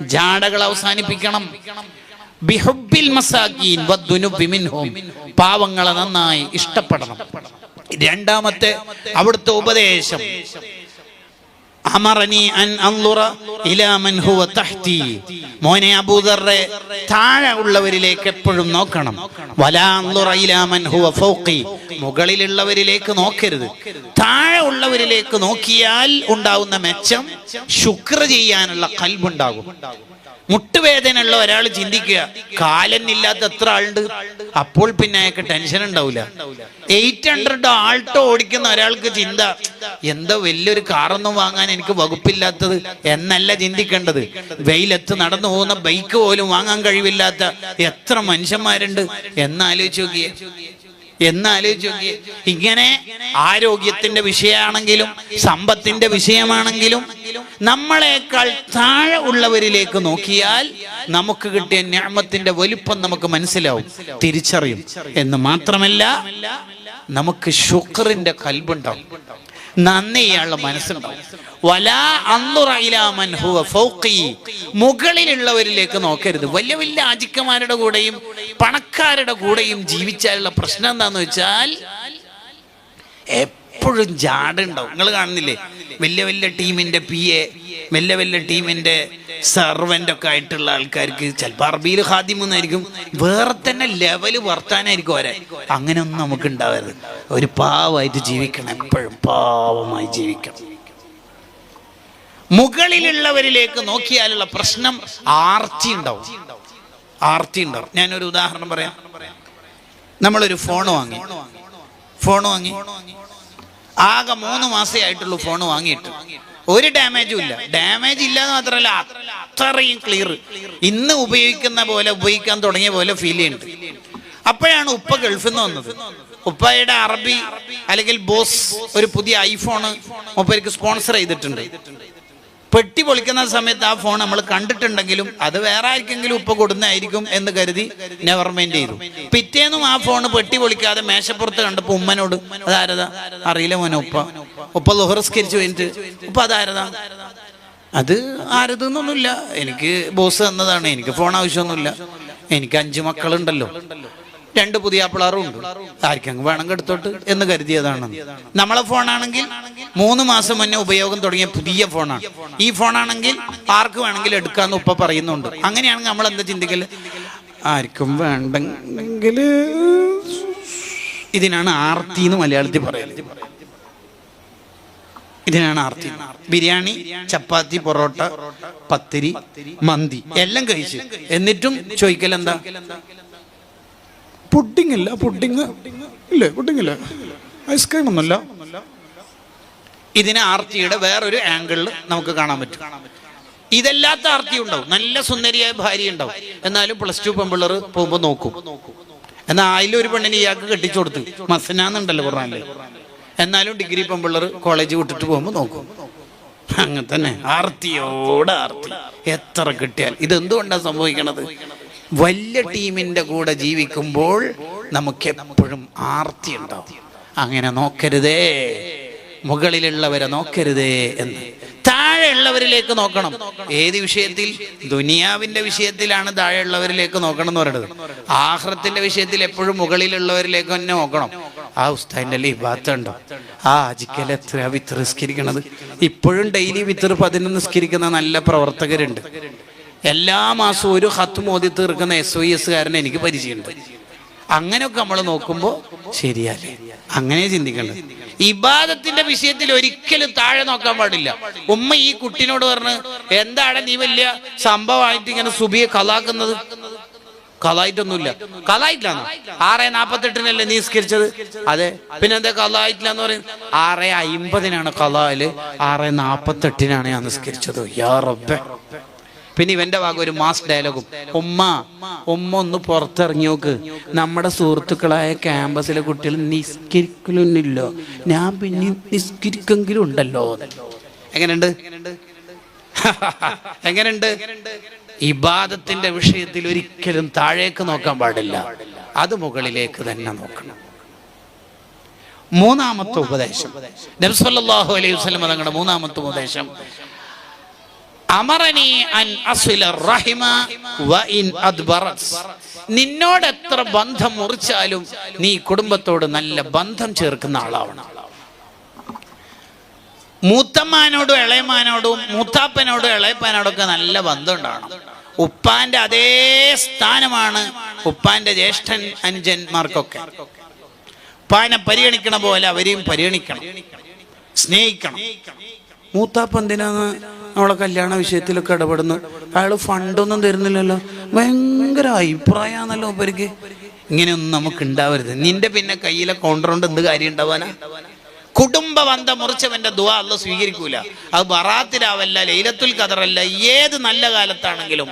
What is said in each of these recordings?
ജാടകൾ അവസാനിപ്പിക്കണം. ബിഹുബിൽ. പാവങ്ങളെ നന്നായി ഇഷ്ടപ്പെടണം. രണ്ടാമത്തെ അവിടുത്തെ ഉപദേശം. അമറനി അൻ അൻളുറ ഇലാ മൻ ഹുവ തഹ്തി. മോനെ അബൂദറെ താഴെ ഉള്ളവരിലേക്ക് എപ്പോഴും നോക്കണം. വലാ അൻളുറ ഇലാ മൻ ഹുവ ഫൗഖി. മുകളിലുള്ളവരിലേക്ക് നോക്കരുത്. താഴെ ഉള്ളവരിലേക്ക് നോക്കിയാൽ ഉണ്ടാവുന്ന മെച്ചം ശുക്ർ ചെയ്യാനുള്ള കൽബുണ്ടാകും. മുട്ടുവേദന ഉള്ള ഒരാൾ ചിന്തിക്കുക കാലെന്നില്ലാത്ത എത്ര ആളുണ്ട്? അപ്പോൾ പിന്നെ അയാൾക്ക് ടെൻഷൻ ഉണ്ടാവില്ല എയ്റ്റ് ഹൺഡ്രഡ് ആൾട്ടോ ഓടിക്കുന്ന ഒരാൾക്ക് ചിന്ത എന്താ വലിയൊരു കാറൊന്നും വാങ്ങാൻ എനിക്ക് വകുപ്പില്ലാത്തത് എന്നല്ല ചിന്തിക്കേണ്ടത്. വെയിലത്ത് നടന്നു പോകുന്ന ബൈക്ക് പോലും വാങ്ങാൻ കഴിവില്ലാത്ത എത്ര മനുഷ്യന്മാരുണ്ട്? എന്നാലോചിച്ച് നോക്കിയേ. എന്നാലോചിച്ച് നോക്കി ഇങ്ങനെ ആരോഗ്യത്തിന്റെ വിഷയമാണെങ്കിലും സമ്പത്തിന്റെ വിഷയമാണെങ്കിലും നമ്മളെക്കാൾ താഴെ ഉള്ളവരിലേക്ക് നോക്കിയാൽ നമുക്ക് കിട്ടിയ ഞാമത്തിന്റെ വലുപ്പം നമുക്ക് മനസ്സിലാവും തിരിച്ചറിയും. എന്ന് മാത്രമല്ല നമുക്ക് ശുക്രിന്റെ കൽബുണ്ടാവും. നന്ദി ഇയാളുടെ മനസ്സുണ്ടാവും. വലാ അന്നുറ മൻഹുവ മൻ ഹുവ ഫൗഖി. മുകളിലുള്ളവരിലേക്ക് നോക്കരുത്. വലിയ വലിയ ആജിക്കന്മാരുടെ കൂടെയും പണക്കാരുടെ കൂടെയും ജീവിച്ചാലുള്ള പ്രശ്നം എന്താന്ന് വെച്ചാൽ എപ്പോഴും ജാടുണ്ടാവും നിങ്ങൾ കാണുന്നില്ലേ? വലിയ വലിയ ടീമിന്റെ പി എ വലിയ വലിയ ടീമിന്റെ സെർവന്റ് ഒക്കെ ആയിട്ടുള്ള ആൾക്കാർക്ക് ചിലപ്പോൾ അറബിയിൽ ഹാദ്യമെന്നായിരിക്കും വേറെ തന്നെ ലെവൽ വർത്താനായിരിക്കും അവരെ. അങ്ങനെയൊന്നും നമുക്ക് ഉണ്ടാവരുത്. ഒരു പാവമായിട്ട് ജീവിക്കണം എപ്പോഴും പാവമായി ജീവിക്കണം. മുകളിലുള്ളവരിലേക്ക് നോക്കിയാലുള്ള പ്രശ്നം ആർത്തി ഉണ്ടാവും. ആർത്തി ഉണ്ടാവും. ഞാനൊരു ഉദാഹരണം പറയാം. നമ്മളൊരു ഫോൺ വാങ്ങി. ഫോൺ വാങ്ങി. ആകെ മൂന്ന് മാസേ ആയിട്ടുള്ളൂ ഫോൺ വാങ്ങിയിട്ട്. ഒരു ഡാമേജും ഇല്ല. ഡാമേജ് ഇല്ല എന്ന് മാത്രമല്ല അത്രയും ക്ലിയർ ഇന്ന് ഉപയോഗിക്കുന്ന പോലെ ഉപയോഗിക്കാൻ തുടങ്ങിയ പോലെ ഫീൽ ചെയ്യുന്നുണ്ട്. അപ്പോഴാണ് ഉപ്പ ഗൾഫിൽ നിന്ന് വന്നത്. ഉപ്പയുടെ അറബി അല്ലെങ്കിൽ ബോസ് ഒരു പുതിയ ഐഫോൺ ഉപ്പയ്ക്ക് സ്പോൺസർ ചെയ്തിട്ടുണ്ട്. പെട്ടി പൊളിക്കുന്ന സമയത്ത് ആ ഫോൺ നമ്മൾ കണ്ടിട്ടുണ്ടെങ്കിലും അത് വേറെ ആർക്കെങ്കിലും ഉപ്പ കൊടുന്നായിരിക്കും എന്ന് കരുതി നെവർ മൈൻഡ് ചെയ്തു. പിറ്റേന്നും ആ ഫോൺ പെട്ടി പൊളിക്കാതെ മേശപ്പുറത്ത് കണ്ടപ്പോ ഉമ്മനോട് അതാരതാ? അറിയില്ല മോനെ ഉപ്പ. ഉപ്പ ലോഹറസ്കരിച്ചു കഴിഞ്ഞിട്ട്. ഉപ്പ അതാരതാ? അത് ആരതൊന്നുമില്ല എനിക്ക് ബോസ് തന്നതാണ്. എനിക്ക് ഫോൺ ആവശ്യമൊന്നുമില്ല. എനിക്ക് അഞ്ചു മക്കളുണ്ടല്ലോ. രണ്ട് പുതിയ പിള്ളേരും ഉണ്ട് ആർക്കെങ്കിലും വേണം എടുത്തോട്ട് എന്ന് കരുതിയതാണ്. നമ്മളെ ഫോണാണെങ്കിൽ മൂന്ന് മാസം മുന്നേ ഉപയോഗം തുടങ്ങിയ പുതിയ ഫോണാണ്. ഈ ഫോണാണെങ്കിൽ ആർക്ക് വേണമെങ്കിലും എടുക്കാന്ന് ഉപ്പ പറയുന്നുണ്ട്. അങ്ങനെയാണെങ്കിൽ നമ്മൾ എന്താ ചിന്തിക്കൽ? ആർക്കും വേണ്ടെങ്കിൽ ഇതിനാണ് ആർത്തി എന്ന് മലയാളത്തിൽ പറയുന്നത്. ഇതിനാണ് ആർത്തി. ബിരിയാണി ചപ്പാത്തി പൊറോട്ട പത്തിരി മന്തി എല്ലാം കഴിച്ച്. എന്നിട്ടും ചോദിക്കൽ എന്താ പുഡിംഗ് ഇല്ല പുഡിംഗ് ഇല്ലേ പുഡിംഗ് ഇല്ല? ഐസ്ക്രീം ഒന്നുമില്ല. ഇതിനെ ആർത്തിയുടെ വേറൊരു ആംഗിളിൽ നമുക്ക് കാണാൻ പറ്റും. ഇതല്ലാത്ത ആർത്തി ഉണ്ടാവും. നല്ല സുന്ദരിയായ ഭാര്യ ഉണ്ടാവും. എന്നാലും പ്ലസ് ടു പെമ്പിള്ളർ പോകുമ്പോൾ നോക്കും. എന്നാൽ ഒരു പെണ്ണിന് ഇയാൾക്ക് കെട്ടിച്ചു കൊടുത്ത്. മസനാന്നുണ്ടല്ലോ ഖുറാനിൽ എന്നാലും ഡിഗ്രി പെമ്പിള്ളർ കോളേജ് വിട്ടിട്ട് പോകുമ്പോൾ നോക്കും. അങ്ങനെ തന്നെ ആർത്തിയോട് ആർത്തി. എത്ര കിട്ടിയാൽ. ഇതെന്തുകൊണ്ടാണ് സംഭവിക്കണത്? വലിയ ടീമിന്റെ കൂടെ ജീവിക്കുമ്പോൾ നമുക്ക് എപ്പോഴും ആർത്തി ഉണ്ടാവും. അങ്ങനെ നോക്കരുതേ. മുകളിലുള്ളവരെ നോക്കരുതേ എന്ന്. താഴെയുള്ളവരിലേക്ക് നോക്കണം. ഏത് വിഷയത്തിൽ? ദുനിയാവിന്റെ വിഷയത്തിലാണ് താഴെയുള്ളവരിലേക്ക് നോക്കണം എന്ന് പറയുന്നത്. ആഹ്റത്തിന്റെ വിഷയത്തിൽ എപ്പോഴും മുകളിലുള്ളവരിലേക്ക് തന്നെ നോക്കണം. ആ ഉസ്താദിന്റെ അല്ലേ ഭാഗത്തുണ്ടോ ആ അജിക്കൽ എത്ര വിത്ത് നിസ്കരിക്കണത് ഇപ്പോഴും ഡെയിലി വിത്ത് പതിനൊന്ന് നിസ്കരിക്കുന്ന നല്ല പ്രവർത്തകരുണ്ട്. എല്ലാ മാസവും ഒരു ഹത്ത് മോദി തീർക്കുന്ന എസ് ഒ എസ് കാരനെ എനിക്ക് പരിചയമുണ്ട്. അങ്ങനെയൊക്കെ നമ്മൾ നോക്കുമ്പോൾ ശരിയല്ലേ? അങ്ങനെ ചിന്തിക്കണം ഇബാദത്തിന്റെ വിഷയത്തിൽ ഒരിക്കലും താഴെ നോക്കാൻ പാടില്ല. ഉമ്മ ഈ കുട്ടിനോട് പറഞ്ഞ് എന്താണ് നീ വലിയ സംഭവമായിട്ട് ഇങ്ങനെ സുബിയെ കലാക്കുന്നത്? കലായിട്ടൊന്നുമില്ല. കലായിട്ടില്ലാന്നോ? ആറ് നാപ്പത്തെട്ടിനല്ലേ നീ സ്കരിച്ചത് അതെ. പിന്നെ എന്താ കലായിട്ടില്ല എന്ന് പറയും? ആറ് അയിമ്പതിനാണ് കലായിൽ ആറ് നാപ്പത്തെട്ടിനാണ് ഞാൻ നിസ്കരിച്ചത്. യാ പിന്നെ ഇവന്റെ ഭാഗം ഒരു മാസ് ഡയലോഗും ഉമ്മ ഉമ്മ ഒന്ന് പുറത്തിറങ്ങി നോക്ക്. നമ്മുടെ സുഹൃത്തുക്കളായ ക്യാമ്പസിലെ കുട്ടികൾ നിസ്കരിക്കലൊന്നുമില്ലോ. ഞാൻ പിന്നെ നിസ്കരിക്കെങ്കിലും ഉണ്ടല്ലോ. എങ്ങനെയുണ്ട്? എങ്ങനെയുണ്ട്? ഇബാദത്തിന്റെ വിഷയത്തിൽ ഒരിക്കലും താഴേക്ക് നോക്കാൻ പാടില്ല. അത് മുകളിലേക്ക് തന്നെ നോക്കണം. മൂന്നാമത്തെ ഉപദേശം. നബ്സല്ലാഹു അലൈഹി വസ്ലം തങ്ങളുടെ മൂന്നാമത്തെ ഉപദേശം. അമറനി അൻ അസ്വില റഹിമ വ ഇൻ അദ്ബറസ് നിന്നോട് എത്ര ബന്ധം മുറിച്ചാലും നീ കുടുംബത്തോട് നല്ല ബന്ധം ചേർക്കുന്ന ആളാവണം. മൂത്തമ്മാനോടും ഇളയമാനോടും മൂത്താപ്പനോടും ഇളയപ്പാനോടും ഒക്കെ നല്ല ബന്ധം ഉണ്ടാവണം. ഉപ്പാന്റെ അതേ സ്ഥാനമാണ് ഉപ്പാന്റെ ജ്യേഷ്ഠൻ അനുജന്മാർക്കൊക്കെ. ഉപ്പാനെ പരിഗണിക്കണ പോലെ അവരെയും പരിഗണിക്കണം. സ്നേഹിക്കണം. മൂത്താപ്പ എന്തിനാന്ന്? നമ്മളെ കല്യാണ വിഷയത്തിലൊക്കെ ഇടപെടുന്നു. അയാൾ ഫണ്ടൊന്നും തരുന്നില്ലല്ലോ. ഭയങ്കര അഭിപ്രായമാണല്ലോ ഉപരിക്ക് ഇങ്ങനെയൊന്നും നമുക്ക് ഉണ്ടാവരുത് നിന്റെ പിന്നെ കയ്യിലെ കൗണ്ടർ കൊണ്ട് എന്ത് കാര്യം ഉണ്ടാവാനാ കുടുംബ ബന്ധം മുറിച്ചവന്റെ ദുവ അല്ല സ്വീകരിക്കൂല. അത് ബറാത്തിലാവല്ല ലൈലത്തുൽ ഖദറല്ല ഏത് നല്ല കാലത്താണെങ്കിലും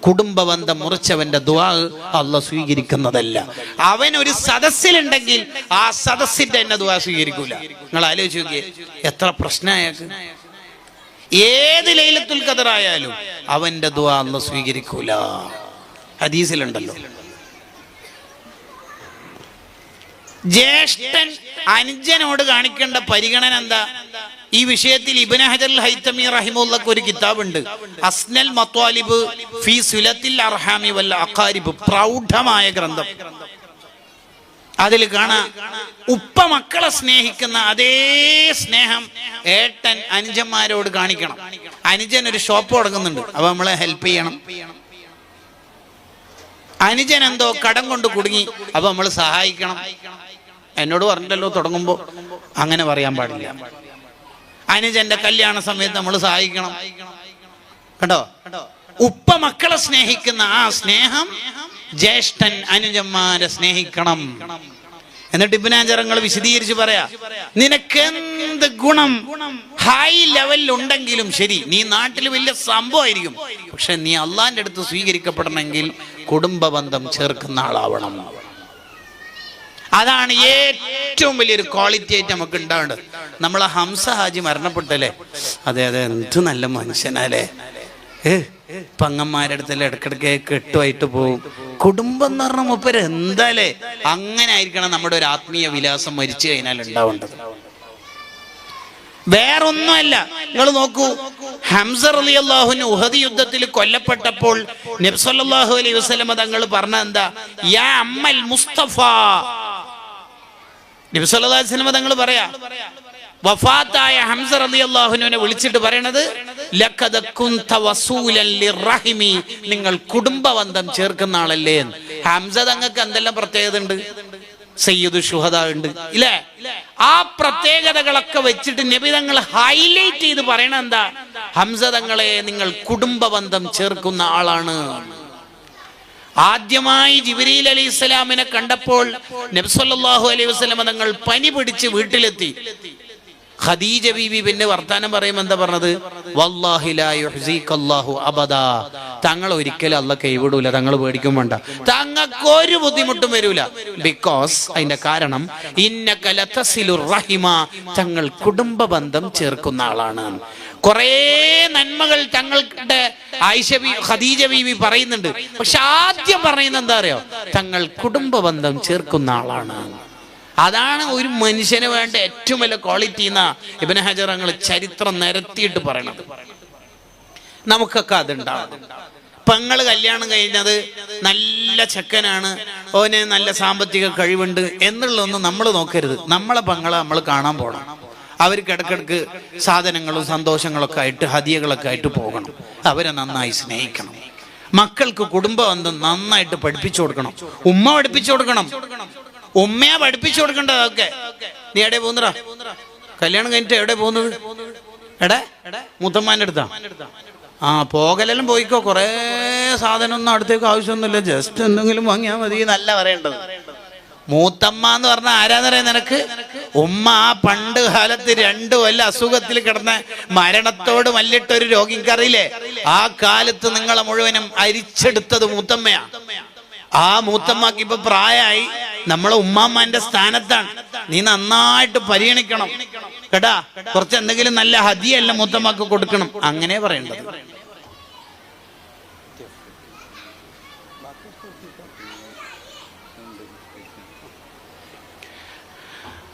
കുടുംബ ബന്ധം മുറിച്ചവന്റെ ദുവാ അല്ല സ്വീകരിക്കുന്നതല്ല. അവൻ ഒരു സദസ്സിലുണ്ടെങ്കിൽ ആ സദസ്സിന്റെ എന്നെ ദുവാ സ്വീകരിക്കൂല. നിങ്ങൾ ആലോചിച്ച് നോക്കിയേ എത്ര പ്രശ്നമായേക്ക് ഏത് ലൈലത്തുൽ കതറായാലും അവന്റെ ദുവാ അല്ല സ്വീകരിക്കൂല. ഹദീസിലുണ്ടല്ലോ. ജ്യേഷ്ഠൻ അനുജനോട് കാണിക്കേണ്ട പരിഗണന എന്താ? ഈ വിഷയത്തിൽ ഇബിൻ ഹജർ ഹൈത്തമി റഹിമുള്ളക്ക് ഒരു കിതാബുണ്ട്. അസ്നൽ മത്വാലിബ് ഫി സുലത്തിൽ അർഹാമി വല്ല അഖാരിബ്. പ്രൗഢമായ ഗ്രന്ഥം. അതിൽ കാണാ ഉപ്പ മക്കളെ സ്നേഹിക്കുന്ന അതേ സ്നേഹം ഏട്ടൻ അനുജന്മാരോട് കാണിക്കണം. അനുജൻ ഒരു ഷോപ്പ് തുടങ്ങുന്നുണ്ട്. അപ്പൊ നമ്മളെ ഹെൽപ്പ് ചെയ്യണം. അനുജൻ എന്തോ കടം കൊണ്ട് കുടുങ്ങി. അപ്പൊ നമ്മൾ സഹായിക്കണം. എന്നോട് പറഞ്ഞിട്ടല്ലോ തുടങ്ങുമ്പോ. അങ്ങനെ പറയാൻ പാടില്ല. അനുജന്റെ കല്യാണ സമയത്ത് നമ്മൾ സഹായിക്കണം. കേട്ടോ ഉപ്പ മക്കളെ സ്നേഹിക്കുന്ന ആ സ്നേഹം ജ്യേഷ്ഠൻ അനുജന്മാരെ സ്നേഹിക്കണം. എന്നിട്ട് ഇബിനാചരങ്ങൾ വിശദീകരിച്ച് പറയാ നിനക്ക് എന്ത് ഗുണം? ഹൈ ലെവലിൽ ഉണ്ടെങ്കിലും ശരി നീ നാട്ടിൽ വലിയ സംഭവമായിരിക്കും. പക്ഷെ നീ അള്ളാന്റെ അടുത്ത് സ്വീകരിക്കപ്പെടണമെങ്കിൽ കുടുംബ ബന്ധം ചേർക്കുന്ന ആളാവണം. അതാണ് ഏറ്റവും വലിയൊരു ക്വാളിറ്റി ആയിട്ട് നമുക്ക് ഉണ്ടാവേണ്ടത്. നമ്മളെ ഹംസ ഹാജി മരണപ്പെട്ടല്ലേ? അതെ അതെ എന്ത് നല്ല മനുഷ്യനല്ലേ ഏ പങ്ങന്മാരുടെ അടുത്തല്ലേ ഇടക്കിടക്ക് കെട്ടുമായിട്ട് പോവും. കുടുംബം എന്ന് പറഞ്ഞ മുപ്പര് എന്താലേ? അങ്ങനെ ആയിരിക്കണം നമ്മുടെ ഒരു ആത്മീയ വിലാസം മരിച്ചു കഴിഞ്ഞാൽ ഉണ്ടാവേണ്ടത്. വേറൊന്നുമല്ല നിങ്ങൾ നോക്കൂ. ഹംസർ അലി അള്ളാഹുന് ഉഹദ് യുദ്ധത്തിൽ കൊല്ലപ്പെട്ടപ്പോൾ നബ്സല്ലാഹു അലൈഹി വസ്ലമ തങ്ങൾ പറഞ്ഞ എന്താ? യാ അമ്മൽ മുസ്തഫ. നബ്സല്ലാ വസ്ലമ തങ്ങൾ പറയാ വഫാത്തായ ഹംസർ അലി അള്ളാഹുനുവിനെ വിളിച്ചിട്ട് പറയണത് നിങ്ങൾ കുടുംബ ബന്ധം ചേർക്കുന്ന ആളല്ലേ. ഹംസ തങ്ങൾക്ക് എന്തെല്ലാം പ്രത്യേകത ഉണ്ട്? സയ്യിദ് ഷുഹദ ഉണ്ട്. ഇല്ലേ? ആ പ്രത്യേകതകളൊക്കെ വെച്ചിട്ട് നബി തങ്ങൾ ഹൈലൈറ്റ് ചെയ്ത് പറയണ എന്താ ഹംസ തങ്ങളെ നിങ്ങൾ കുടുംബ ബന്ധം ചേർക്കുന്ന ആളാണ്. ആദ്യമായി ജിബ്രീൽ അലി ഇസ്ലാമിനെ കണ്ടപ്പോൾ നബ്സല്ലാഹു അലൈഹി വസ്ലമ തങ്ങൾ പനി പിടിച്ച് വീട്ടിലെത്തി. ഖദീജ ബീബി പിന്നെ വർത്താനം പറയുമ്പോൾ എന്താ പറഞ്ഞത്? വല്ലാഹി ലാ യുഹ്സിക്കല്ലാഹു അബദാ. തങ്ങൾ ഒരിക്കലും അല്ല കൈവിടൂല തങ്ങൾ പേടിക്കും വേണ്ട. തങ്ങൾക്ക് ഒരു ബുദ്ധിമുട്ടും വരൂല. ബിക്കോസ് അതിന്റെ കാരണം ഇന്ന ലതസിലുർ റഹിമ. തങ്ങൾ കുടുംബ ബന്ധം ചേർക്കുന്ന ആളാണ്. കുറേ നന്മകൾ തങ്ങളുടെ ആയിഷ ബി ഖദീജ ബീവി പറയുന്നുണ്ട്. പക്ഷെ ആദ്യം പറയുന്നത് എന്താ അറിയോ? തങ്ങൾ കുടുംബ ബന്ധം ചേർക്കുന്ന ആളാണ്. അതാണ് ഒരു മനുഷ്യന് വേണ്ട ഏറ്റവും വലിയ ക്വാളിറ്റി എന്ന ഇബിന് ഹജർ ഞങ്ങൾ ചരിത്രം നിരത്തിയിട്ട് പറയണത്. നമുക്കൊക്കെ അതുണ്ടാവും. പെങ്ങൾ കല്യാണം കഴിഞ്ഞത് നല്ല ചെക്കനാണ്. ഓനെ നല്ല സാമ്പത്തിക കഴിവുണ്ട് എന്നുള്ളതൊന്നും നമ്മൾ നോക്കരുത്. നമ്മളെ പെങ്ങളെ നമ്മൾ കാണാൻ പോകണം അവർക്ക് ഇടക്കിടക്ക് സാധനങ്ങളും സന്തോഷങ്ങളൊക്കെ ആയിട്ട് ഹതിയകളൊക്കെ ആയിട്ട് പോകണം. അവരെ നന്നായി സ്നേഹിക്കണം. മക്കൾക്ക് കുടുംബ ബന്ധം നന്നായിട്ട് പഠിപ്പിച്ചു കൊടുക്കണം. ഉമ്മ പഠിപ്പിച്ചു കൊടുക്കണം. ഉമ്മയെ പഠിപ്പിച്ചു കൊടുക്കേണ്ടത് അതൊക്കെ. നീ എവിടെ പോകുന്നടാ? കല്യാണം കഴിഞ്ഞിട്ട് എവിടെ പോകുന്നത്? എടേ മുത്തമ്മാന്റെ അടുത്താ? ആ പോകലെല്ലാം പോയിക്കോ. കുറേ സാധനം ഒന്നും അടുത്തേക്ക് ആവശ്യമൊന്നുമില്ല. ജസ്റ്റ് എന്തെങ്കിലും വാങ്ങിയാൽ മതി എന്നല്ല പറയേണ്ടത്. മൂത്തമ്മ എന്ന് പറഞ്ഞ ആരാന്നറിയാം നിനക്ക്? ഉമ്മ ആ പണ്ട് കാലത്ത് രണ്ടു വല്ല അസുഖത്തിൽ കിടന്ന മരണത്തോട് മല്ലിട്ട ഒരു രോഗിക്കറിയില്ലേ ആ കാലത്ത് നിങ്ങളെ മുഴുവനും അരിച്ചെടുത്തത് മൂത്തമ്മയാ. ആ മൂത്തമ്മക്ക് ഇപ്പൊ പ്രായമായി നമ്മളെ ഉമ്മാമ്മന്റെ സ്ഥാനത്താണ്. നീ നന്നായിട്ട് പരിഗണിക്കണം. കേട്ടാ? കുറച്ച് എന്തെങ്കിലും നല്ല ഹതിയല്ല മൂത്തമ്മക്ക് കൊടുക്കണം. അങ്ങനെ പറയേണ്ടത്.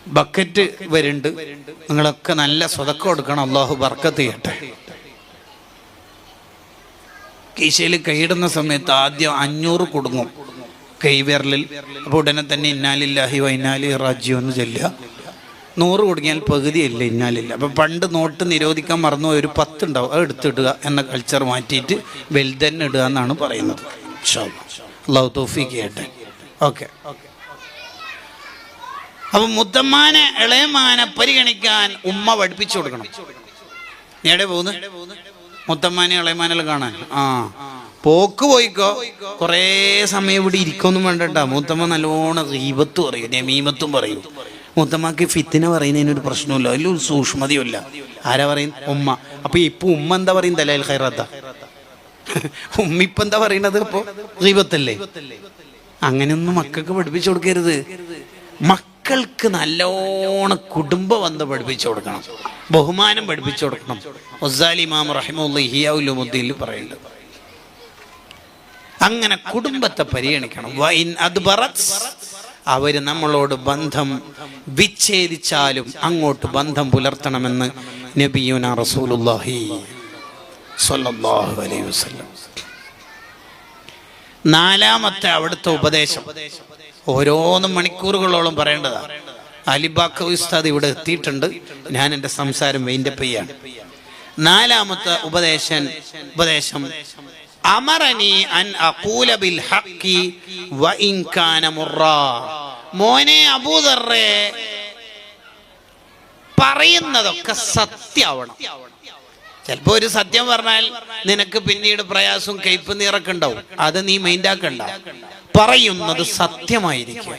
ബക്കറ്റ് വരുന്നുണ്ട്. നിങ്ങളൊക്കെ നല്ല സ്വതക്കം കൊടുക്കണം. അള്ളാഹു ബർക്കത്ത് ചെയ്യട്ടെ. കീശയിൽ കൈയിടുന്ന സമയത്ത് ആദ്യം അഞ്ഞൂറ് കുടുങ്ങും. കൈവിരലിൽ അപ്പോൾ ഉടനെ തന്നെ ഇന്നാലില്ലാഹി വൈനാലി റാജ്യം എന്ന് ചൊല്ലുക. നൂറ് കുടുങ്ങിയാൽ പകുതിയല്ല ഇന്നാലില്ല അപ്പം പണ്ട് നോട്ട് നിരോധിക്കാൻ മറന്നു ഒരു പത്ത് ഉണ്ടാവും അത് എടുത്തിടുക എന്ന കൾച്ചർ മാറ്റിയിട്ട് വെൽതന്നെ ഇടുക എന്നാണ് പറയുന്നത്. അള്ളാഹു തോഫിക്ക് ചെയ്യട്ടെ. ഓക്കെ. അപ്പം മുത്തമ്മാനെ ഇളയമാനെ പരിഗണിക്കാൻ ഉമ്മ പഠിപ്പിച്ചു കൊടുക്കണം. എവിടെ പോകുന്നു മുത്തമ്മാനെ ഇളയമാനെല്ലാം കാണാൻ. ആ. പോക്ക് പോയിക്കോ. കുറേ സമയം ഇവിടെ ഇരിക്കൊന്നും വേണ്ടട്ടാ. മുത്തമ്മ നല്ലോണം റീബത്ത് പറയും നമീമത്തും പറയും. മൂത്തമ്മക്ക് ഫിത്തിനെ പറയുന്നതിനൊരു പ്രശ്നമില്ല. ഒരു സൂക്ഷ്മതയുമില്ല. ആരാ പറയും ഉമ്മ. അപ്പൊ ഇപ്പൊ ഉമ്മ എന്താ പറയും തലയിൽ ഖൈറാത്ത ഉമ്മ ഇപ്പൊ എന്താ പറയണത് അപ്പൊ റീബത്തല്ലേ അങ്ങനെയൊന്നും മക്കൾക്ക് പഠിപ്പിച്ചു കൊടുക്കരുത്. മക്കൾക്ക് നല്ലോണം കുടുംബം വന്ന് പഠിപ്പിച്ചു കൊടുക്കണം. ബഹുമാനം പഠിപ്പിച്ചു കൊടുക്കണം. ഒസാലി റഹിമുദ്ദീൽ പറയുന്നത് അങ്ങനെ കുടുംബത്തെ പരിഗണിക്കണം. അത് അവർ നമ്മളോട് ബന്ധം വിച്ഛേദിച്ചാലും അങ്ങോട്ട് ബന്ധം പുലർത്തണമെന്ന് നബിയുന റസൂലുല്ലാഹി സ്വല്ലല്ലാഹു അലൈഹി വസല്ലം. നാലാമത്തെ അവിടുത്തെ ഉപദേശം. ഓരോന്നും മണിക്കൂറുകളോളം പറയേണ്ടതാണ് അലിബാക്ക ഉസ്താദ് ഇവിടെ എത്തിയിട്ടുണ്ട്. ഞാൻ എന്റെ സംസാരം വെയിന്റപ്പ് ചെയ്യാണ് നാലാമത്തെ ഉപദേശൻ ഉപദേശം. അമറനി അൻ അഖൂല ബിൽ ഹഖി വ ഇൻ കാന മുറാ. മോനെ അബൂദർറെ പറയുന്നതൊക്കെ സത്യമാവണം ചിലപ്പോ ഒരു സത്യം പറഞ്ഞാൽ നിനക്ക് പിന്നീട് പ്രയാസവും കയ്പ് നീറൊക്കെ ഉണ്ടാവും അത് നീ മൈൻഡാക്കണ്ട പറയുന്നത് സത്യമായിരിക്കും.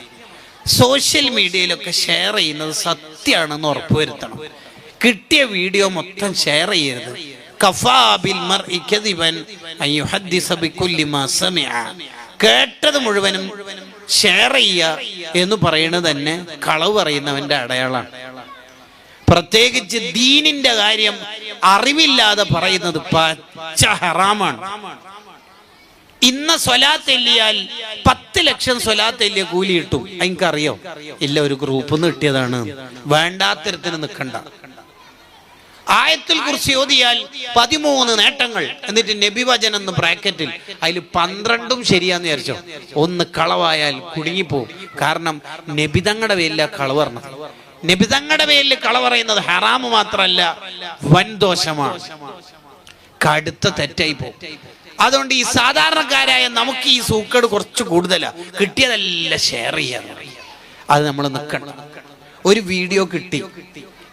സോഷ്യൽ മീഡിയയിലൊക്കെ ഷെയർ ചെയ്യുന്നത് സത്യമാണെന്ന് ഉറപ്പുവരുത്തണം കിട്ടിയ വീഡിയോ മൊത്തം ഷെയർ ചെയ്യരുത്. കേട്ടത് മുഴുവനും ഷെയർ ചെയ്യുക എന്ന് പറയുന്നത് തന്നെ കളവ് പറയുന്നവന്റെ അടയാളാണ്. പ്രത്യേകിച്ച് ദീനിന്റെ കാര്യം അറിവില്ലാതെ പറയുന്നത് പച്ച ഹറാമാണ്. ഇന്ന സ്വലാത്ത് എല്ലിയാൽ പത്ത് ലക്ഷം സ്വലാത്ത് എല്ലിയ കൂലി കിട്ടും. എനിക്കറിയോ ഇല്ല ഒരു ഗ്രൂപ്പ് നിന്ന് കിട്ടിയതാണ്. വേണ്ടാത്തരത്തിന് നിൽക്കണ്ട. ആയത്തിൽ കുറിച്ച് ചോദിയാൽ പതിമൂന്ന് നേട്ടങ്ങൾ. എന്നിട്ട് നബിവചനം എന്ന് ബ്രാക്കറ്റിൽ അതിൽ പന്ത്രണ്ടും ശരിയാന്ന് വിചാരിച്ചോ? ഒന്ന് കളവായാൽ കുടുങ്ങിപ്പോവും. കാരണം നബിതങ്ങളുടെ പേരില കളവ് പറഞ്ഞത്. നബിതങ്ങളുടെ പേരിൽ കള പറയുന്നത് ഹറാമ് മാത്രമല്ല വൻദോഷമാണ്. കടുത്ത തെറ്റായി പോകും അതുകൊണ്ട് ഈ സാധാരണക്കാരായ നമുക്ക് ഈ സൂക്കേട് കുറച്ച് കൂടുതലാണ് കിട്ടിയതെല്ലാം ഷെയർ ചെയ്യാൻ അത് നമ്മൾ നിൽക്കണം ഒരു വീഡിയോ കിട്ടി.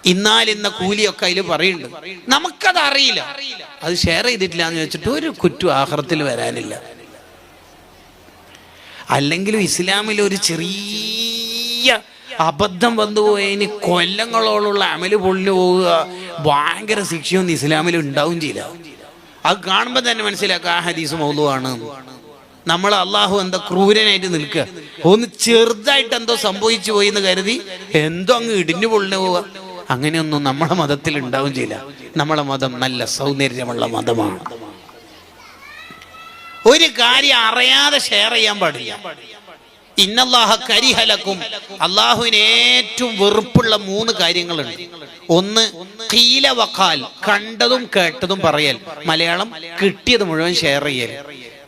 ഇന്നാൽ ഇന്ന കൂലിയൊക്കെ അതിൽ പറയുന്നുണ്ട്. നമുക്കത് അറിയില്ല. അത് ഷെയർ ചെയ്തിട്ടില്ല എന്ന് വെച്ചിട്ട് ഒരു കുറ്റം ആഹ്റത്തിൽ വരാനില്ല. അല്ലെങ്കിലും ഇസ്ലാമിൽ ഒരു ചെറിയ അബദ്ധം വന്നു പോയതിന് കൊല്ലങ്ങളോളുള്ള അമൽ പൊളിഞ്ഞു പോവുക. ഭയങ്കര ശിക്ഷയൊന്നും ഇസ്ലാമിൽ ഉണ്ടാവും ചെയ്യില്ല. അത് കാണുമ്പോൾ തന്നെ മനസ്സിലാക്കുക ആ ഹദീസ് മൗലുവാണ്. നമ്മൾ അള്ളാഹു എന്താ ക്രൂരനായിട്ട് നിൽക്കുക. ഒന്ന് ചെറുതായിട്ട് എന്തോ സംഭവിച്ചു പോയി എന്ന് കരുതി എന്തോ അങ്ങ് ഇടിഞ്ഞു പൊളിഞ്ഞു പോവുക. അങ്ങനെയൊന്നും നമ്മളെ മതത്തിൽ ഉണ്ടാവും ചെയ്യില്ല. നമ്മളെ മതം നല്ല സൗന്ദര്യമുള്ള മതമാണ്. ഒരു കാര്യം അറിയാതെ ഷെയർ ചെയ്യാൻ പാടില്ല. ഇന്നല്ലാഹ കരിഹലക്കും. അള്ളാഹുവിന് ഏറ്റവും വെറുപ്പുള്ള മൂന്ന് കാര്യങ്ങളുണ്ട്. ഒന്ന് കീല വക്കാൽ കണ്ടതും കേട്ടതും പറയൽ. മലയാളം കിട്ടിയത് മുഴുവൻ ഷെയർ ചെയ്യൽ.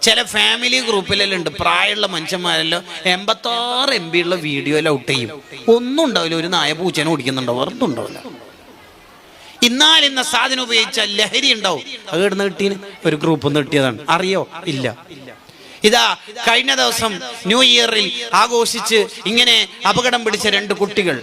ചില ഫാമിലി ഗ്രൂപ്പിലെല്ലാം ഉണ്ട് പ്രായമുള്ള മനുഷ്യന്മാരെല്ലാം എൺപത്താറ് എം ബി ഉള്ള വീഡിയോ എല്ലാം ഔട്ട് ചെയ്യും. ഒന്നും ഉണ്ടാവില്ല. ഒരു നായ പൂച്ചനെ ഓടിക്കുന്നുണ്ടോ? വെറുതെ ഉണ്ടാവില്ല ഇന്നാൽ ഇന്ന സാധനം ഉപയോഗിച്ച ലഹരി ഉണ്ടാവും. അത് ഇടുന്ന കിട്ടീന്? ഒരു ഗ്രൂപ്പ് നിന്ന് കിട്ടിയതാണ്. അറിയോ? ഇല്ല. ഇതാ കഴിഞ്ഞ ദിവസം ന്യൂ ഇയറിൽ ആഘോഷിച്ച് ഇങ്ങനെ അപകടം പിടിച്ച രണ്ട് കുട്ടികൾ.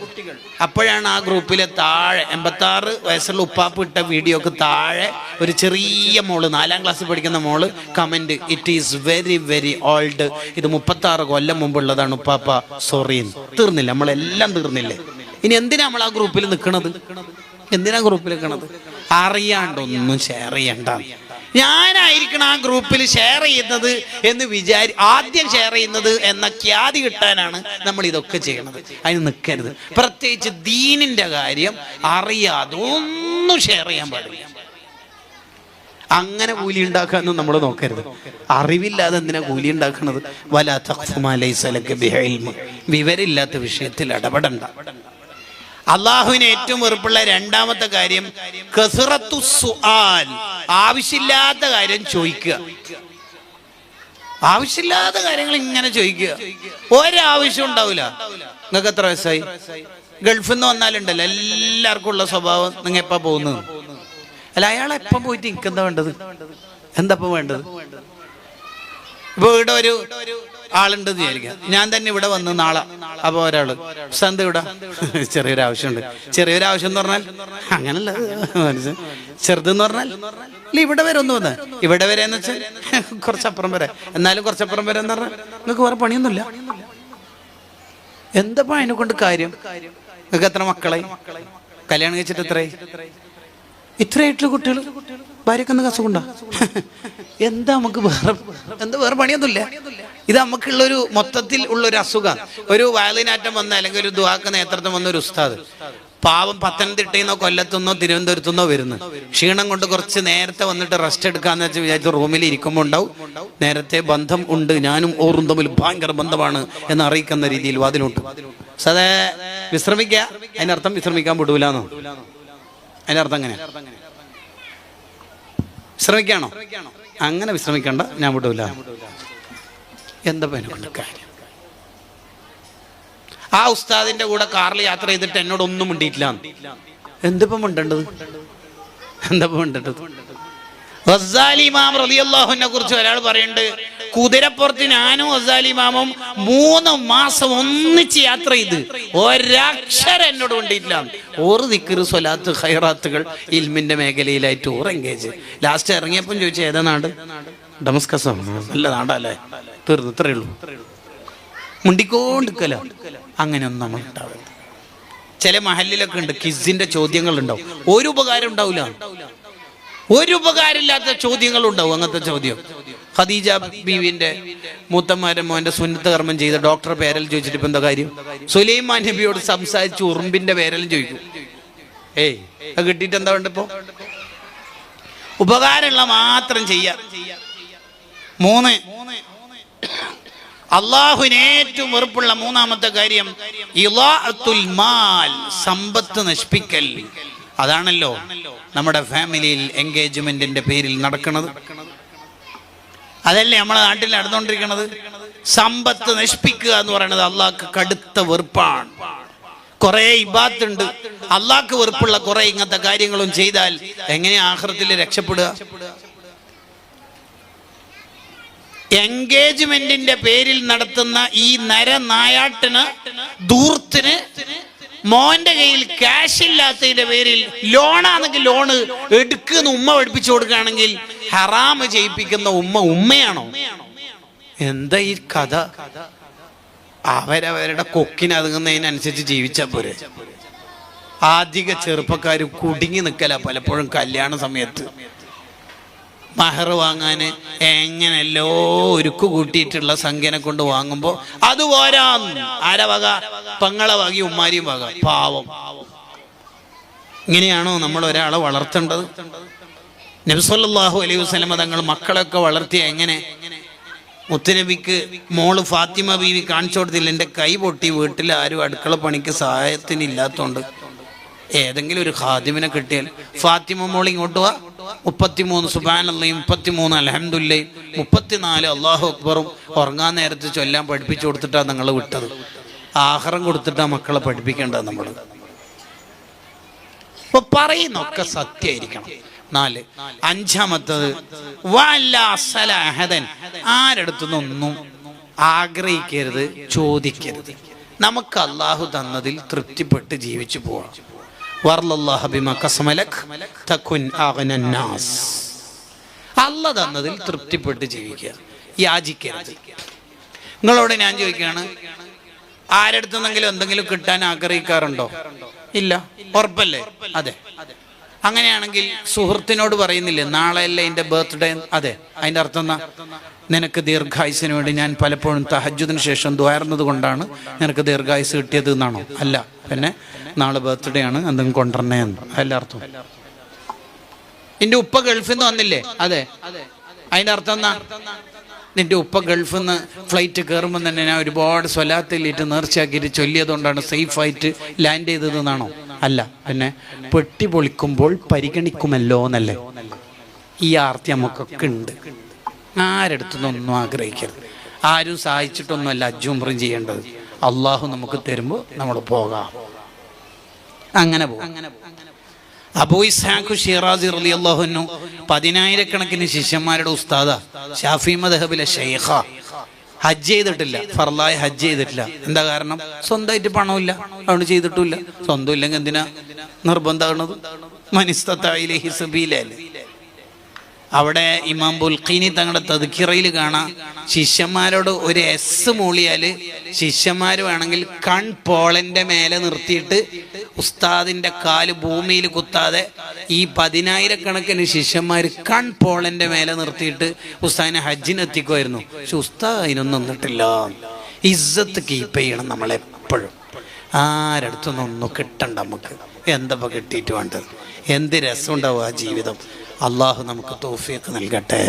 അപ്പോഴാണ് ആ ഗ്രൂപ്പിലെ താഴെ എൺപത്തി ആറ് വയസ്സുള്ള ഉപ്പാപ്പ് ഇട്ട വീഡിയോക്ക് താഴെ ഒരു ചെറിയ മോൾ നാലാം ക്ലാസ്സിൽ പഠിക്കുന്ന മോൾ comment it is very very old ഇത് മുപ്പത്തി ആറ് കൊല്ലം മുമ്പുള്ളതാണ് ഉപ്പാപ്പ. സോറി തീർന്നില്ല. നമ്മളെല്ലാം തീർന്നില്ലേ? ഇനി എന്തിനാ നമ്മൾ ആ ഗ്രൂപ്പിൽ നിൽക്കണത്? എന്തിനാ ഗ്രൂപ്പിൽ നിൽക്കണത്? അറിയാണ്ടൊന്നും ഷെയർ ചെയ്യണ്ട. ഞാനായിരിക്കണം ആ ഗ്രൂപ്പിൽ ഷെയർ ചെയ്യുന്നത് എന്ന് വിചാരി ആദ്യം ഷെയർ ചെയ്യുന്നത് എന്ന ഖ്യാതി കിട്ടാനാണ് നമ്മൾ ഇതൊക്കെ ചെയ്യണത്. അതിന് നിൽക്കരുത് പ്രത്യേകിച്ച് ദീനിന്റെ കാര്യം അറിയാതെ ഒന്നും ഷെയർ ചെയ്യാൻ പാടില്ല. അങ്ങനെ കൂലി ഉണ്ടാക്കാനൊന്നും നമ്മൾ നോക്കരുത്. അറിവില്ലാതെ എന്തിനാ കൂലി ഉണ്ടാക്കുന്നത് വലാ തഖ്ഫുമാലൈസലക്ക്. വിവരമില്ലാത്ത വിഷയത്തിൽ ഇടപെടണ്ട അള്ളാഹുവിന് ഏറ്റവും വെറുപ്പുള്ള രണ്ടാമത്തെ കാര്യം കസുറത്തു സുആൽ. ആവശ്യമില്ലാത്ത കാര്യം ചോദിക്കുക. ആവശ്യമില്ലാത്ത കാര്യങ്ങൾ ഇങ്ങനെ ചോദിക്കുക. ഒരാവശ്യം ഉണ്ടാവില്ല നിങ്ങൾക്ക് എത്ര വയസ്സായി? ഗൾഫിൽ നിന്ന് വന്നാലുണ്ടല്ലോ. എല്ലാവർക്കും ഉള്ള സ്വഭാവം നിങ്ങൾ എപ്പാ പോകുന്നത്? അല്ല അയാൾ എപ്പം പോയിട്ട് എനിക്ക് വേണ്ടത്? എന്താ വേണ്ടത്? ഇപ്പൊ ഇവിടെ ഒരു ആളുണ്ട് വിചാരിക്കാം. ഞാൻ തന്നെ ഇവിടെ വന്ന് നാളെ. അപ്പൊ ഒരാൾ സന്ത ഇവിടെ? ചെറിയൊരു ആവശ്യമുണ്ട് ചെറിയൊരു ആവശ്യം എന്ന് പറഞ്ഞാൽ അങ്ങനല്ല മനസ്സിൽ ചെറുതെന്ന് പറഞ്ഞാൽ ഇല്ല ഇവിടെ വരെ ഒന്ന് വന്ന്. ഇവിടെ വരെ എന്ന് വെച്ചാൽ കുറച്ചപ്പുറം വരെ. എന്നാലും കുറച്ചപ്പുറം വരെ എന്ന് പറഞ്ഞാൽ നിങ്ങൾക്ക് വേറെ പണിയൊന്നുമില്ല. എന്താ അതിനെ കൊണ്ട് കാര്യം? നിങ്ങൾക്ക് എത്ര മക്കളെ കല്യാണം കഴിച്ചിട്ട് എത്രയായി? ഇത്രയായിട്ടുള്ള കുട്ടികൾ ഭാര്യക്ക് കസുകൊണ്ടാ എന്താ നമുക്ക് വേറെ എന്താ വേറെ പണിയൊന്നുമില്ല. ഇത് നമുക്കുള്ളൊരു മൊത്തത്തിൽ ഉള്ളൊരു അസുഖം. ഒരു വയലിനാറ്റം വന്ന അല്ലെങ്കിൽ ഒരു ദുവാക്ക് നേതൃത്വം വന്ന ഒരു ഉസ്താദ്. പാവം പത്തനംതിട്ടയിൽ നിന്നോ കൊല്ലത്തുനിന്നോ തിരുവനന്തപുരത്തുനിന്നോ വരുന്നു. ക്ഷീണം കൊണ്ട് കുറച്ച് നേരത്തെ വന്നിട്ട് റെസ്റ്റ് എടുക്കാന്ന് വെച്ച് വിചാരിച്ച് റൂമിൽ ഇരിക്കുമ്പോൾ ഉണ്ടാവും. നേരത്തെ ബന്ധം ഉണ്ട്. ഞാനും ഓറും തമ്മിൽ ഭയങ്കര ബന്ധമാണ് എന്ന് അറിയിക്കുന്ന രീതിയിൽ വാതിലുണ്ട്. സതേ വിശ്രമിക്കുക അതിനർത്ഥം വിശ്രമിക്കാൻ വിടൂലെന്നോ അതിനർത്ഥം അർത്ഥം എങ്ങനെ വിശ്രമിക്കാണോ? അങ്ങനെ വിശ്രമിക്കണ്ട. ഞാൻ വിടൂല എന്താ പേനുകൊണ്ട് കൊണ്ട് കാര്യം? ആ ഉസ്താദിന്റെ കൂടെ കാറിൽ യാത്ര ചെയ്തിട്ട് എന്നോട് ഒന്നും മിണ്ടിയിട്ടില്ല എന്തിപ്പം മിണ്ടേണ്ടത്? എന്തപ്പം മിണ്ടേണ്ടത്? ഇമാം റളിയല്ലാഹുവിനെ കുറിച്ച് ഒരാൾ പറയുന്നുണ്ട് കുതിരപ്പുറത്ത് ഞാനും ഇമാമും മൂന്ന് മാസം ഒന്നിച്ച് യാത്ര ചെയ്ത് ഒരക്ഷരം എന്നോട് കൊണ്ടിട്ടില്ല ഓറ് ദിക്കറ് സ്വലാത്ത് ഹൈറാത്തുകൾ ഇൽമിന്റെ മേഖലയിലായിട്ട് ഓർ എൻഗേജ് ലാസ്റ്റ് ഇറങ്ങിയപ്പം ചോദിച്ചു ഏതാ നാട്? ഡമസ്കസോ നല്ല നാടല്ലേ? തീർന്നു ഇത്രയേ ഉള്ളൂ. മുണ്ടിക്കോണ്ടിക്കല അങ്ങനെയൊന്നും നമ്മൾ ഉണ്ടാവില്ല ചില മഹലിലൊക്കെ ഉണ്ട് കിസിന്റെ ചോദ്യങ്ങൾ ഉണ്ടാവും ഒരു ഉപകാരം ഉണ്ടാവില്ല ഒരു ഉപകാരമില്ലാത്ത ചോദ്യങ്ങൾ ഉണ്ടാവും അങ്ങനത്തെ ചോദ്യം. ഖദീജ ബീവിന്റെ മൂത്തമാരൻ മോന്റെ സുന്നത്ത് കർമ്മം ചെയ്ത ഡോക്ടർ പേരൽ ചോദിച്ചിട്ട് ഇപ്പൊ എന്താ കാര്യം? സുലൈമാൻ നബിയോട് സംസാരിച്ച് ഉറുമ്പിന്റെ പേരലും ചോദിക്കും. ഏയ് അത് കിട്ടിയിട്ട് എന്താ വേണ്ട ഇപ്പൊ ഉപകാരമുള്ള മാത്രം ചെയ്യാം. മൂന്ന്. അള്ളാഹുവിന് ഏറ്റവും വെറുപ്പുള്ള മൂന്നാമത്തെ കാര്യം മാൽ സമ്പത്ത് നശിപ്പിക്കൽ. അതാണല്ലോ നമ്മുടെ ഫാമിലിയിൽ എൻഗേജ്മെന്റിന്റെ പേരിൽ നടക്കുന്നത്. അതല്ലേ നമ്മളെ നാട്ടിൽ നടന്നുകൊണ്ടിരിക്കുന്നത്? സമ്പത്ത് നശിപ്പിക്കുക എന്ന് പറയുന്നത് അള്ളാഹ്ക്ക് കടുത്ത വെറുപ്പാണ്. കുറെ ഇബാത്തുണ്ട് അള്ളാഹ്ക്ക് വെറുപ്പുള്ള കുറെ ഇങ്ങനത്തെ കാര്യങ്ങളും ചെയ്താൽ എങ്ങനെയാ ആഹ്റത്തിൽ രക്ഷപ്പെടുക? എൻഗേജ്മെന്റിന്റെ പേരിൽ നടത്തുന്ന ഈ നരനായാട്ടിന് ദൂർത്തിന് മോന്റെ കയ്യിൽ ക്യാഷ് ഇല്ലാത്തതിന്റെ പേരിൽ ലോണാണെങ്കിൽ ലോണ് എടുക്കുന്ന ഉമ്മ പഠിപ്പിച്ചു കൊടുക്കുകയാണെങ്കിൽ ഹറാമ് ചെയ്യിപ്പിക്കുന്ന ഉമ്മ ഉമ്മയാണോ? എന്താ ഈ കഥ? അവരവരുടെ കൊക്കിനതുങ്ങുന്നതിനനുസരിച്ച് ജീവിച്ച പോരെ. അധിക ചെറുപ്പക്കാർ കുടുങ്ങി നിൽക്കല പലപ്പോഴും കല്യാണ സമയത്ത്. മഹർ വാങ്ങാൻ എങ്ങനെല്ലോ ഒരുക്കു കൂട്ടിയിട്ടുള്ള സംഖ്യനെ കൊണ്ട് വാങ്ങുമ്പോൾ അത് പോരാ. ആര വക? പെങ്ങളെ വകയും ഉമ്മാരിയും വക. പാവം. ഇങ്ങനെയാണോ നമ്മൾ ഒരാളെ വളർത്തേണ്ടത്? നബ്സല്ലാഹു അലൈഹി വസ്ലമ തങ്ങൾ മക്കളൊക്കെ വളർത്തിയ എങ്ങനെ? മുത്തനബിക്ക് മോൾ ഫാത്തിമ ബീവി കാണിച്ചു കൊടുത്തില്ല. എന്റെ കൈ പൊട്ടി വീട്ടിൽ ആരും അടുക്കള പണിക്ക് സഹായത്തിന് ഇല്ലാത്തതുകൊണ്ട് ഏതെങ്കിലും ഒരു ഖാദിമിനെ കിട്ടിയാൽ ഫാത്തിമ മോൾ ഇങ്ങോട്ട് വാ. മുപ്പത്തിമൂന്ന് സുബാനല്ലയും മുപ്പത്തിമൂന്ന് അലഹമുല്ലയും മുപ്പത്തിനാല് അള്ളാഹു അക്ബറും ഉറങ്ങാൻ നേരത്ത് ചൊല്ലാൻ പഠിപ്പിച്ചു കൊടുത്തിട്ടാണ് നിങ്ങൾ വിട്ടത്. ആഹാരം കൊടുത്തിട്ടാണ് മക്കളെ പഠിപ്പിക്കേണ്ടത് നമ്മൾ അപ്പൊ പറയുന്നൊക്കെ സത്യമായിരിക്കണം. നാല് അഞ്ചാമത്തത് വല്ലാസലഹദൻ ആരെടുത്തുനിന്നൊന്നും ആഗ്രഹിക്കരുത് ചോദിക്കരുത്. നമുക്ക് അള്ളാഹു തന്നതിൽ തൃപ്തിപ്പെട്ട് ജീവിച്ചു പോവാം. അല്ല തന്നതിൽ തൃപ്തിപ്പെട്ട് ജീവിക്കുക. യാചിക്കരുത്. നിങ്ങളോട് ഞാൻ ചോദിക്കുകയാണ് ആരടുത്തുനിന്നെങ്കിലും എന്തെങ്കിലും കിട്ടാൻ ആഗ്രഹിക്കാറുണ്ടോ? ഇല്ല. ഉറപ്പല്ലേ? അതെ. അങ്ങനെയാണെങ്കിൽ സുഹൃത്തിനോട് പറയുന്നില്ലേ നാളെയല്ലേ എന്റെ ബർത്ത്ഡേ? അതെ. അതിന്റെ അർത്ഥം എന്നാ നിനക്ക് ദീർഘായുസിന് വേണ്ടി ഞാൻ പലപ്പോഴും തഹജുദിന് ശേഷം ദ്വാരുന്നത് കൊണ്ടാണ് നിനക്ക് ദീർഘായുസ് കിട്ടിയത് എന്നാണോ? അല്ല. പിന്നെ നാളെ ബർത്ത്ഡേ ആണ്. എന്തെങ്കിലും കൊണ്ടുവരണേ എന്ന്. നിന്റെ ഉപ്പ ഗൾഫിൽ നിന്ന് വന്നില്ലേ? അതെ. അതിന്റെ അർത്ഥം എന്നാ നിന്റെ ഉപ്പ ഗൾഫിൽ നിന്ന് ഫ്ലൈറ്റ് കയറുമ്പോൾ തന്നെ ഞാൻ ഒരുപാട് സ്വലാത്തിലിട്ട് നേർച്ചയാക്കിയിട്ട് ചൊല്ലിയതുകൊണ്ടാണ് സേഫ് ആയിട്ട് ലാൻഡ് ചെയ്തതെന്നാണോ അല്ല. പിന്നെ പെട്ടി പൊളിക്കുമ്പോൾ പരിഗണിക്കുമല്ലോ എന്നല്ലേ? ഈ ആർത്തി നമുക്കൊക്കെ ഉണ്ട്. ആരെടുത്തുനിന്നൊന്നും ആഗ്രഹിക്കരുത്. ആരും സഹായിച്ചിട്ടൊന്നുമല്ല അജുംറും ചെയ്യേണ്ടത്. അള്ളാഹു നമുക്ക് തരുമ്പോൾ നമ്മൾ പോകാം. അങ്ങനെ പോകും. അബൂ ഇസ്ഹാഖു ഷിറാസി റളിയല്ലാഹുവിനു പതിനായിരക്കണക്കിന് ശിഷ്യന്മാരുടെ ഉസ്താദ ഷാഫി മദഹബിലെ ഷെയ്ഖ. ഹജ്ജ് ചെയ്തിട്ടില്ല. ഫർലായ ഹജ്ജ് ചെയ്തിട്ടില്ല. എന്താ കാരണം? സ്വന്തമായിട്ട് പണമില്ല അതുകൊണ്ട് ചെയ്തിട്ടില്ല സ്വന്തം ഇല്ലെങ്കിൽ എന്തിനാ? നിർബന്ധമാണത്. മനിസ്തത്തായിലെ സബീലല്ലേ അവിടെ ഇമാം ബുൽഖീനി തങ്ങളുടെ തതുക്കിറയിൽ കാണാം. ശിഷ്യന്മാരോട് ഒരു എസ് മൂളിയാൽ ശിഷ്യന്മാർ വേണമെങ്കിൽ കൺ പോളന്റെ മേലെ നിർത്തിയിട്ട് ഉസ്താദിന്റെ കാൽ ഭൂമിയിൽ കുത്താതെ ഈ പതിനായിരക്കണക്കിന് ശിഷ്യന്മാർ കൺ പോളന്റെ മേലെ നിർത്തിയിട്ട് ഉസ്താദിനെ ഹജ്ജിന് എത്തിക്കുമായിരുന്നു. പക്ഷെ ഉസ്താദ് അതിനൊന്നും നിന്നിട്ടില്ല. ഇസ്സത്ത് കീപ്പ് ചെയ്യണം നമ്മളെപ്പോഴും. ആരടുത്തൊന്നും ഒന്നും കിട്ടണ്ട നമുക്ക്. എന്തപ്പോ കിട്ടിയിട്ട് വേണ്ടത്? എന്ത് രസമുണ്ടാവും ആ ജീവിതം? അള്ളാഹു നമുക്ക് തോഫിയൊക്കെ നൽകട്ടെ.